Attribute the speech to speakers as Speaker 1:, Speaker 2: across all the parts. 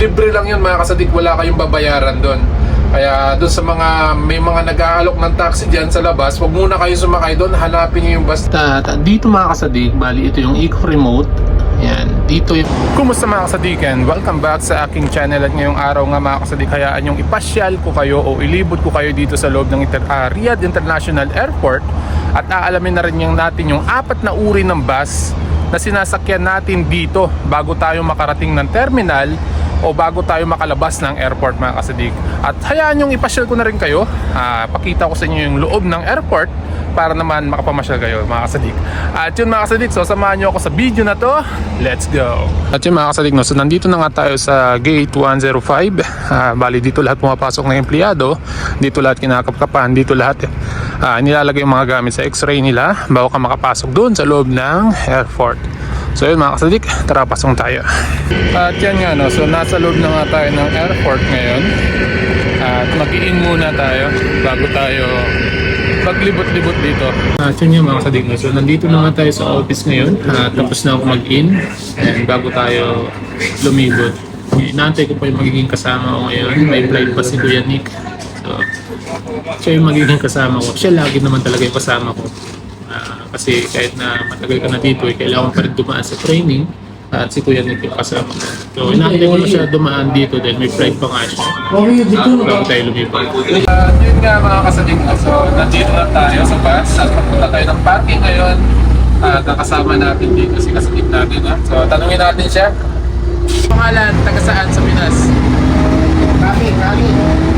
Speaker 1: libre lang yun mga kasadik, wala kayong babayaran doon. Kaya doon sa mga may mga nag-aalok ng taxi diyan sa labas, wag muna kayo sumakay doon, hanapin niyo yung bus. dito mga kasadik, bali ito yung Eco Remote. Yan, dito yung... Kumusta mga kasadikan? Welcome back sa aking channel at ngayong araw nga mga kasadik, hayaan yung ipasyal ko kayo o ilibot ko kayo dito sa loob ng Inter- ah, Riyadh International Airport at aalamin na rin yung natin yung apat na uri ng bus na sinasakyan natin dito bago tayo makarating ng terminal o bago tayo makalabas ng airport mga kasadik. At hayaan yung ipasyal ko na rin kayo. Ah, pakita ko sa inyo yung loob ng airport para naman makapamasyal kayo mga kasadik. At yun mga kasadik, so samahan nyo ako sa video na to. Let's go! At yun mga kasadik, no, so nandito na nga tayo sa gate 105. Ah, bali dito lahat pumapasok ng empleyado. Dito lahat kinakapkapan. Dito lahat ah, nilalagay yung mga gamit sa x-ray nila bago ka makapasok doon sa loob ng airport. So yun mga kasadik, tara pasong tayo. At yan nga no, so nasa loob na nga tayo ng airport ngayon. At mag-in muna tayo bago tayo maglibot-libot dito. At yun nga mga kasadik no, so nandito na nga tayo sa office ngayon. At tapos na ako mag-in and bago tayo lumibot. Inaantay ko pa yung magiging kasama ko ngayon. May flight pa si Kuya Nick. So, siya yung magiging kasama ko. Siya lagi naman talaga yung kasama ko. Ah, kasi kahit na matagal ka na dito, eh, kailangan pa rin dumaan sa training at si Kuya Nick yung kasama ko. So, inaantay ko na siya dumaan dito dahil may flight pa nga siya. Bago tayo lumipat. Uh, yun nga mga kasadik na. So, nandito na tayo sa bus. At papunta tayo ng parking ngayon. At nakasama natin dito si kasadik natin. Ha? So, tanungin natin siya. Pangalan, taga saan sa Pinas?
Speaker 2: Kami, kami.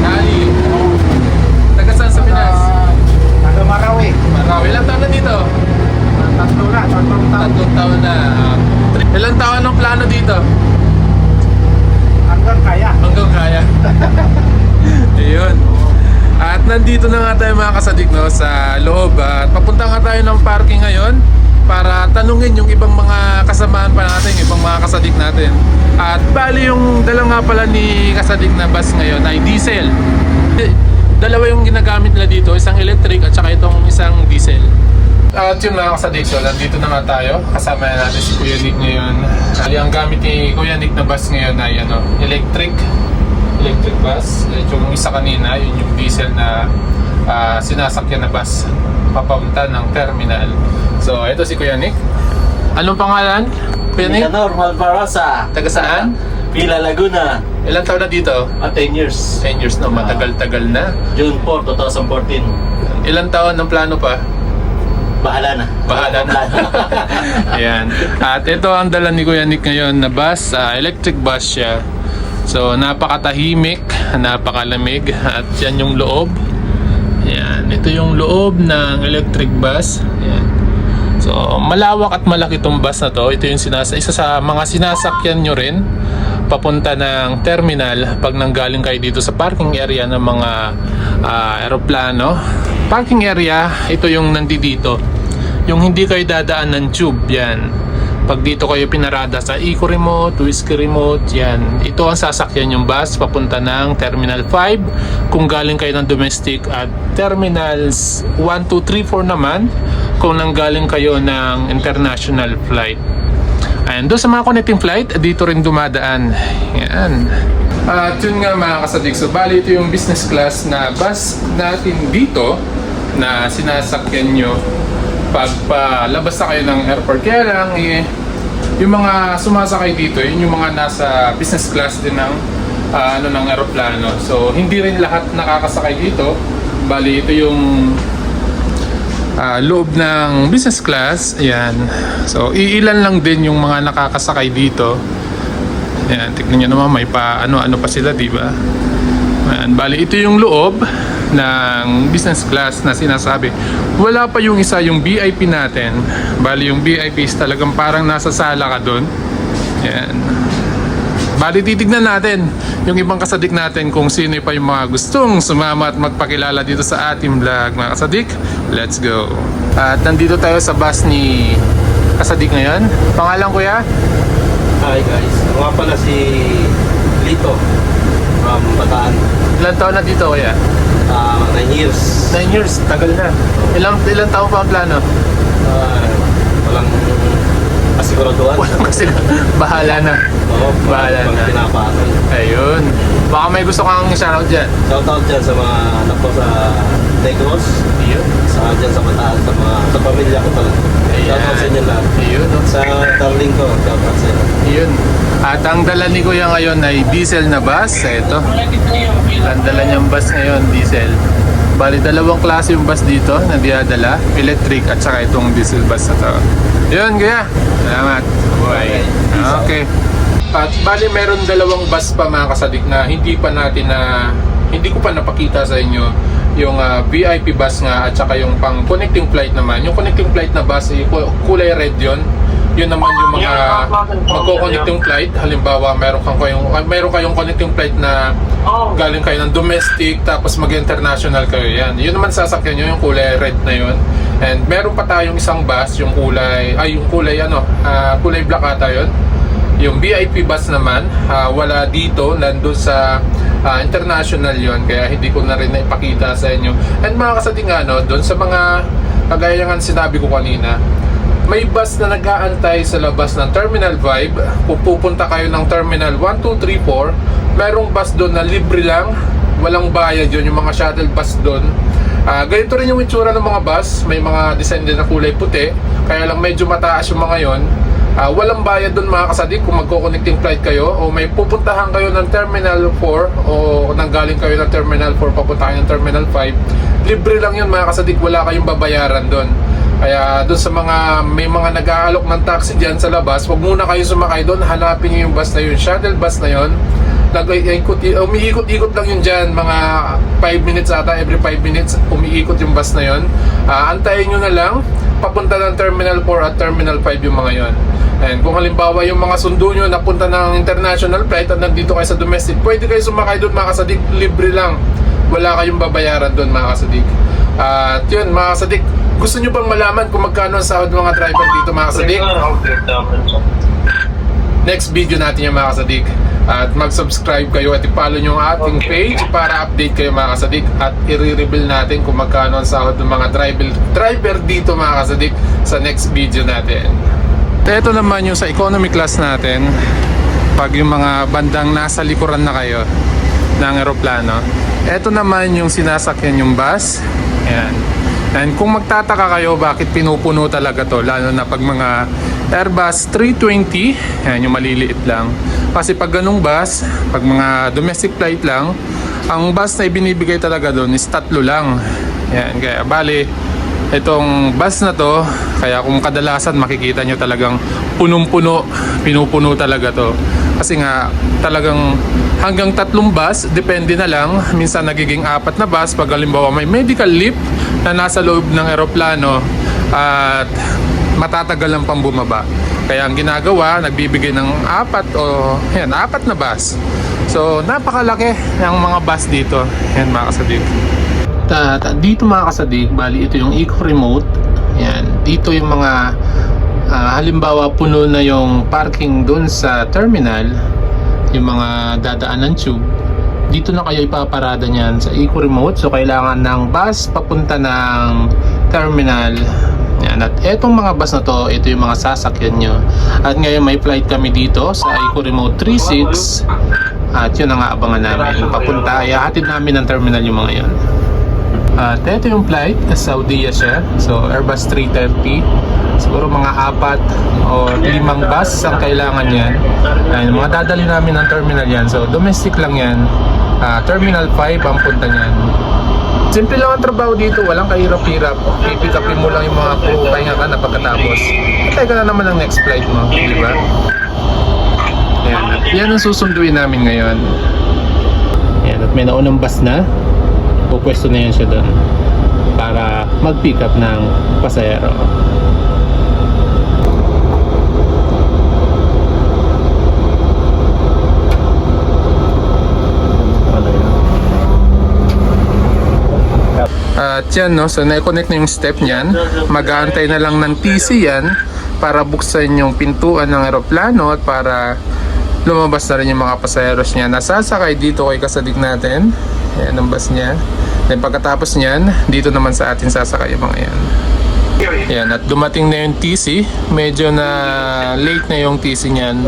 Speaker 1: Kali. Taga saan sa Pinas?
Speaker 2: Taga Marawi.
Speaker 1: Ilang taon na dito?
Speaker 2: Tatlo na, tatlong taon.
Speaker 1: Tatlong taon na. Ah, ilang taon ang plano dito?
Speaker 2: Hanggang kaya.
Speaker 1: Hanggang kaya. Ayun. At nandito na nga tayo mga kasadik no, sa loob. At papunta nga tayo ng parking ngayon para tanungin yung ibang mga kasamaan pa natin, ibang mga kasadik natin. At bali yung dala nga pala ni kasadik na bus ngayon ay diesel. Dalawa yung ginagamit nila dito, isang electric at saka itong isang diesel. At yun mga kasadik, so nandito na nga tayo. Kasama na natin si Kuya Nick ngayon. Bali, ang gamit ni Kuya Nick na bus ngayon ay ano, electric. Electric bus. At yung isa kanina, yun yung diesel na ah, sinasakyan na bus papunta ng terminal. So, ito si Kuya Nick. Anong pangalan? Kuya Nick?
Speaker 3: Nicanor Malvarosa,
Speaker 1: Taga saan?
Speaker 3: Villa Laguna,
Speaker 1: Ilang taon na dito?
Speaker 3: at 10 years.
Speaker 1: 10 years na, matagal-tagal na.
Speaker 3: June 4, 2014.
Speaker 1: Ilang taon ng plano pa?
Speaker 3: Bahala na.
Speaker 1: Bahala na. Ayan. At ito ang dala ni Kuya Nick ngayon na bus. ah, electric bus siya. So, napakatahimik, napakalamig. At yan yung loob. Ayan. Ito yung loob ng electric bus. Ayan. So, malawak at malaki tong bus na to. Ito yung sinasa isa sa mga sinasakyan nyo rin papunta ng terminal pag nanggaling kayo dito sa parking area ng mga ah, aeroplano. Parking area, ito yung nandito. Yung hindi kayo dadaan ng tube, yan. Pag dito kayo pinarada sa Eco Remote, Whiskey Remote, yan. Ito ang sasakyan yung bus papunta ng Terminal 5 kung galing kayo ng domestic at Terminals 1, 2, 3, 4 naman kung nanggaling kayo ng international flight. And doon sa mga connecting flight, dito rin dumadaan. Yan. At yun nga mga kasadik, so bali ito yung business class na bus natin dito na sinasakyan nyo pag palabas na kayo ng airport. Kaya lang, eh, yung mga sumasakay dito, yun yung mga nasa business class din ng ah, ano ng aeroplano. So, hindi rin lahat nakakasakay dito. Bali, ito yung ah, loob ng business class. Ayan. So, iilan lang din yung mga nakakasakay dito. Ayan, tignan nyo naman, may pa ano-ano pa sila, di ba? Ayan, bali, ito yung loob ng business class na sinasabi. Wala pa yung isa, yung VIP natin. Bali, yung VIP is talagang parang nasa sala ka doon. Ayan. Bali, titignan natin yung ibang kasadik natin kung sino pa yung mga gustong sumama at magpakilala dito sa ating vlog. Mga kasadik, let's go. At nandito tayo sa bus ni kasadik ngayon. Pangalan kuya?
Speaker 3: Hi guys. Nga pala si Lito from Bataan.
Speaker 1: Ilan taon na dito kuya?
Speaker 3: 9 years.
Speaker 1: 9 years, tagal na. Ilang, ilang taon pa ang plano?
Speaker 3: Ah, walang kasiguraduhan.
Speaker 1: Walang kasi bahala na.
Speaker 3: Oo,
Speaker 1: Bahala
Speaker 3: pag
Speaker 1: na.
Speaker 3: pinapasok.
Speaker 1: Baka may gusto kang shoutout dyan.
Speaker 3: Shoutout dyan sa mga anak ko sa Negros,
Speaker 1: Ayun.
Speaker 3: sa dyan sa Bataan, sa mga sa pamilya ko talaga. Shoutout sa inyo lahat.
Speaker 1: Ayun.
Speaker 3: Sa darling ko, shoutout sa.
Speaker 1: Ayun. At ang dala ni Kuya ngayon ay diesel na bus. Ito. Ang dala niyang bus ngayon, diesel. Bali, dalawang klase yung bus dito na dinadala. Electric at saka itong diesel bus na to. Yun, Kuya. Salamat. Buhay. Okay. At bali, meron dalawang bus pa mga kasadik na hindi pa natin na hindi ko pa napakita sa inyo yung ah, VIP bus nga at saka yung pang connecting flight naman. Yung connecting flight na bus, eh, ku- kulay red yun. Yun naman yung mga magko-connecting flight. Halimbawa, meron kang kayong, ah, meron kayong connecting flight na galing kayo ng domestic tapos mag-international kayo yan. Yun naman sasakyan nyo yung kulay red na yun. And meron pa tayong isang bus, yung kulay, ay yung kulay ano, ah, kulay black ata yun. Yung VIP bus naman, ah, wala dito, nandun sa ah, international yon kaya hindi ko na rin naipakita sa inyo. And mga kasating ano, doon sa mga kagaya nga sinabi ko kanina, may bus na nag-aantay sa labas ng Terminal Vibe. Kung pupunta kayo ng Terminal 1, 2, 3, 4, merong bus doon na libre lang. Walang bayad yun, yung mga shuttle bus doon. Ah, ganito rin yung itsura ng mga bus. May mga design din na kulay puti. Kaya lang medyo mataas yung mga yon. Ah, walang bayad doon mga kasadik kung magko-connecting flight kayo o may pupuntahan kayo ng Terminal 4 o nanggaling kayo ng Terminal 4 papunta kayo ng Terminal 5. Libre lang yun mga kasadik, wala kayong babayaran doon. Kaya doon sa mga may mga nag-aalok ng taxi diyan sa labas, wag muna kayo sumakay doon, hanapin niyo yung bus na yun, shuttle bus na yun. Nag-ikot, umiikot-ikot lang yun dyan, mga 5 minutes ata, every 5 minutes, umiikot yung bus na yun. Ah, antayin nyo na lang, papunta ng Terminal 4 at Terminal 5 yung mga yon. And kung halimbawa yung mga sundo nyo napunta ng international flight at nandito kayo sa domestic, pwede kayo sumakay doon mga kasadik, libre lang. Wala kayong babayaran doon mga kasadik. At yun mga kasadik, gusto nyo bang malaman kung magkano ang sahod ng mga driver dito mga kasadik? next video natin yung mga kasadik at mag-subscribe kayo at i-follow nyo ang ating page para update kayo mga kasadik at i-reveal natin kung magkano ang sahod ng mga driver, driver dito mga kasadik sa next video natin. Ito naman yung sa economy class natin pag yung mga bandang nasa likuran na kayo ng eroplano. Ito naman yung sinasakyan yung bus. Ayan. And kung magtataka kayo bakit pinupuno talaga to lalo na pag mga Airbus 320, ayan yung maliliit lang. Kasi pag ganung bus, pag mga domestic flight lang, ang bus na ibinibigay talaga doon is tatlo lang. Ayan, kaya bali, itong bus na to, kaya kung kadalasan makikita nyo talagang punong-puno, pinupuno talaga to. Kasi nga talagang hanggang tatlong bus, depende na lang. Minsan nagiging apat na bus pag halimbawa may medical lift na nasa loob ng eroplano at matatagal lang pang bumaba. Kaya ang ginagawa, nagbibigay ng apat o yan, apat na bus. So, napakalaki ng mga bus dito. Yan mga kasadik. Ta, ta- dito mga kasadik, bali ito yung Eco Remote. Yan, dito yung mga ah, halimbawa puno na yung parking dun sa terminal, yung mga dadaan ng tube. Dito na kayo ipaparada niyan sa Eco Remote. So kailangan ng bus papunta ng terminal. Yan. At etong mga bus na to, ito yung mga sasakyan nyo. At ngayon may flight kami dito sa Eco Remote 36. At yun ang aabangan namin. Papunta, ihahatid namin ng terminal yung mga yon. At ito yung flight, Saudi siya. So Airbus 330. Siguro mga apat o limang bus ang kailangan yan. Ayan, mga dadali namin ng terminal yan. So domestic lang yan. Ah, terminal 5 ang punta niyan. Simple lang ang trabaho dito, walang kahirap-hirap. Pipick upin mo lang yung mga crew, pahinga ka na pagkatapos. At ka na naman ang next flight mo, di ba? Yan, yan ang susunduin namin ngayon. Yan, at may naunang bus na. Pupwesto na yan siya doon para mag-pick up ng pasahero. At yan no, so na-connect na yung step niyan. Mag-aantay na lang ng TC yan para buksan yung pintuan ng eroplano at para lumabas na rin yung mga pasaheros niya. Nasasakay dito kay kasadig natin. Yan ang bus niya. Then pagkatapos niyan, dito naman sa atin sasakay yung mga yan. Yan, at dumating na yung TC. Medyo na late na yung TC niyan.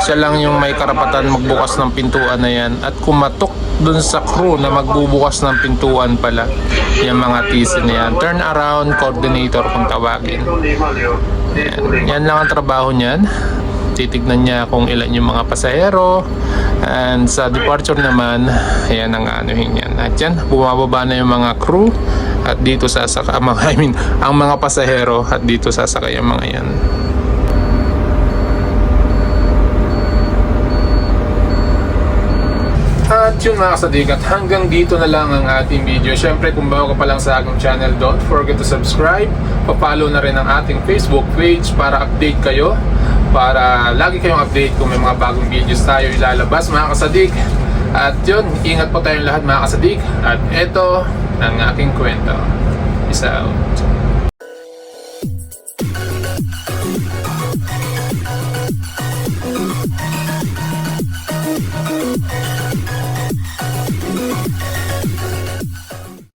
Speaker 1: Siya lang yung may karapatan magbukas ng pintuan na yan. At kumatok dun sa crew na magbubukas ng pintuan pala. Yung mga TC na yan. Turn around coordinator kung tawagin. Yan, yan lang ang trabaho niyan. Titignan niya kung ilan yung mga pasahero. And sa departure naman, ayan ang anuhin yan. At yan, bumababa na yung mga crew. At dito sasaka, mga- I mean, ang mga pasahero. At dito sasakay ang mga yan. At yun mga kasadikat, hanggang dito na lang ang ating video. Siyempre kung bago ka pa lang sa aking channel, don't forget to subscribe. Pa-follow na rin ang ating Facebook page para update kayo. Para lagi kayong update kung may mga bagong videos tayo ilalabas mga kasadik. At yun, ingat po tayong lahat mga kasadik. At eto ang aking kwento. Peace out.